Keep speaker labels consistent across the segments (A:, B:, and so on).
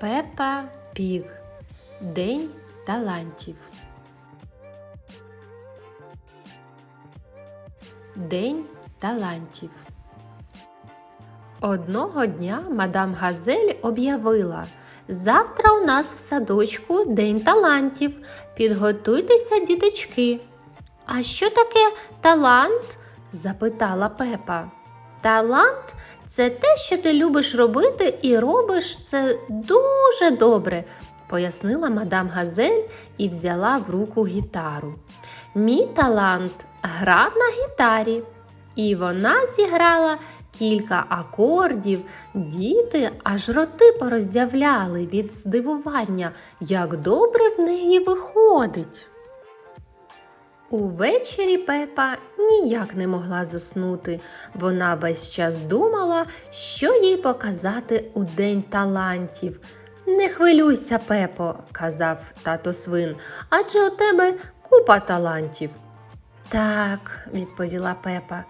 A: Пепа Піг. День талантів. День талантів. Одного дня мадам Газель об'явила Завтра у нас в садочку День талантів. Підготуйтеся, діточки. А що таке талант? запитала Пепа. Талант це те, що ти любиш робити, і робиш це дуже добре, пояснила мадам Газель і взяла в руку гітару. Мій талант грав на гітарі, і вона зіграла кілька акордів. Діти аж роти пороззявляли від здивування, як добре в неї виходить. Увечері Пепа ніяк не могла заснути. Вона весь час думала, що їй показати у день талантів. Не хвилюйся, Пепо, казав тато свин, адже у тебе купа талантів. Так, відповіла Пепа.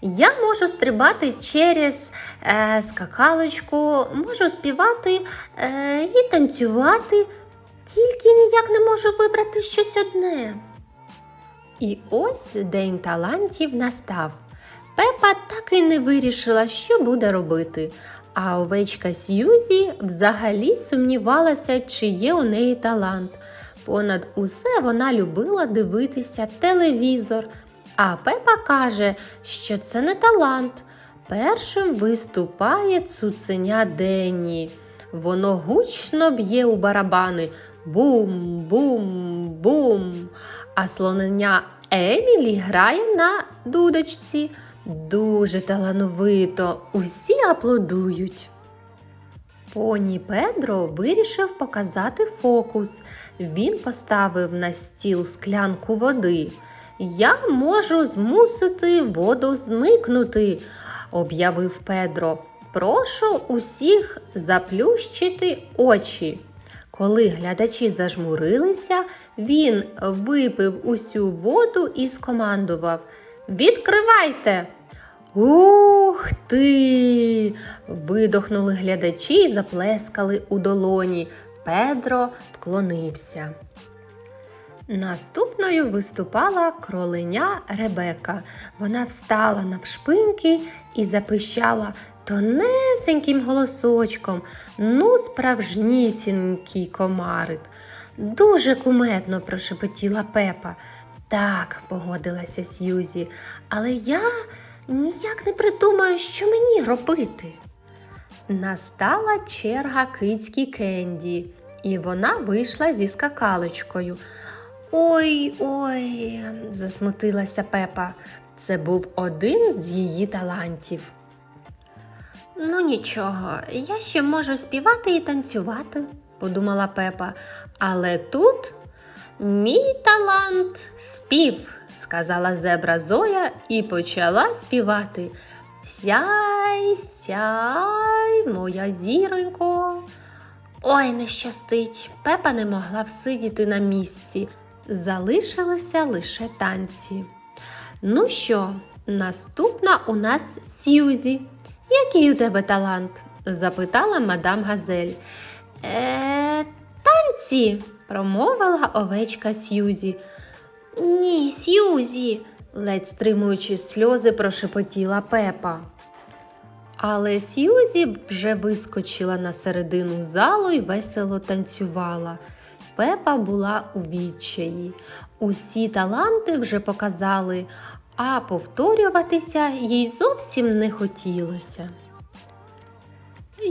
A: Я можу стрибати через е, скакалочку, можу співати е, і танцювати, тільки ніяк не можу вибрати щось одне. І ось день талантів настав. Пепа так і не вирішила, що буде робити. А овечка Сьюзі взагалі сумнівалася, чи є у неї талант. Понад усе вона любила дивитися телевізор. А Пепа каже, що це не талант. Першим виступає цуценя Денні. Воно гучно б'є у барабани. Бум, бум, бум. А слонення Емілі грає на дудочці. Дуже талановито. Усі аплодують. Поні Педро вирішив показати фокус. Він поставив на стіл склянку води. Я можу змусити воду зникнути, об'явив Педро. Прошу усіх заплющити очі. Коли глядачі зажмурилися, він випив усю воду і скомандував Відкривайте! Ух ти! видохнули глядачі і заплескали у долоні. Педро вклонився. Наступною виступала кроленя Ребека. Вона встала навшпиньки і запищала тонесеньким голосочком. Ну, справжнісінький комарик. Дуже куметно прошепотіла Пепа. Так, погодилася Сьюзі, але я ніяк не придумаю, що мені робити. Настала черга кицькі Кенді, і вона вийшла зі скакалочкою. Ой ой, засмутилася Пепа. Це був один з її талантів. Ну нічого, я ще можу співати і танцювати, подумала Пепа. Але тут мій талант спів, сказала зебра Зоя і почала співати. Сяй, сяй, моя зіронько. Ой, не щастить. Пепа не могла всидіти на місці. Залишилися лише танці. Ну що, наступна у нас Сьюзі. Який у тебе талант? запитала мадам Газель. Е, танці, промовила овечка Сьюзі. Ні, Сьюзі, ледь стримуючи сльози, прошепотіла Пепа. Але Сьюзі вже вискочила на середину залу і весело танцювала. Пепа була у відчаї. Усі таланти вже показали, а повторюватися їй зовсім не хотілося.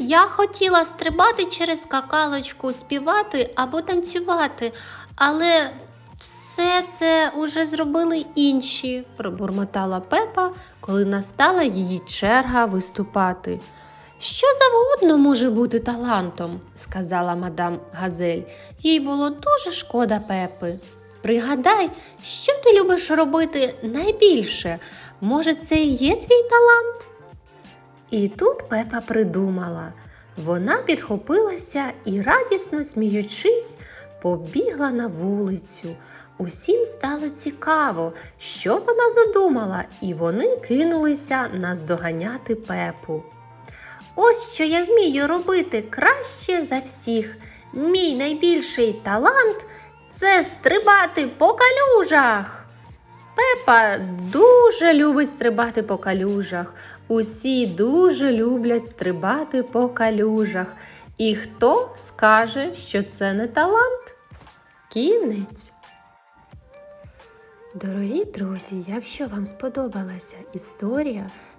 A: Я хотіла стрибати через скакалочку, співати або танцювати, але все це уже зробили інші, пробурмотала Пепа, коли настала її черга виступати. Що завгодно може бути талантом, сказала мадам Газель. Їй було дуже шкода Пепи. Пригадай, що ти любиш робити найбільше? Може, це і є твій талант? І тут Пепа придумала. Вона підхопилася і, радісно сміючись, побігла на вулицю. Усім стало цікаво, що вона задумала, і вони кинулися наздоганяти пепу. Ось що я вмію робити краще за всіх. Мій найбільший талант це стрибати по калюжах. Пепа дуже любить стрибати по калюжах. Усі дуже люблять стрибати по калюжах. І хто скаже, що це не талант? Кінець. Дорогі друзі, якщо вам сподобалася історія,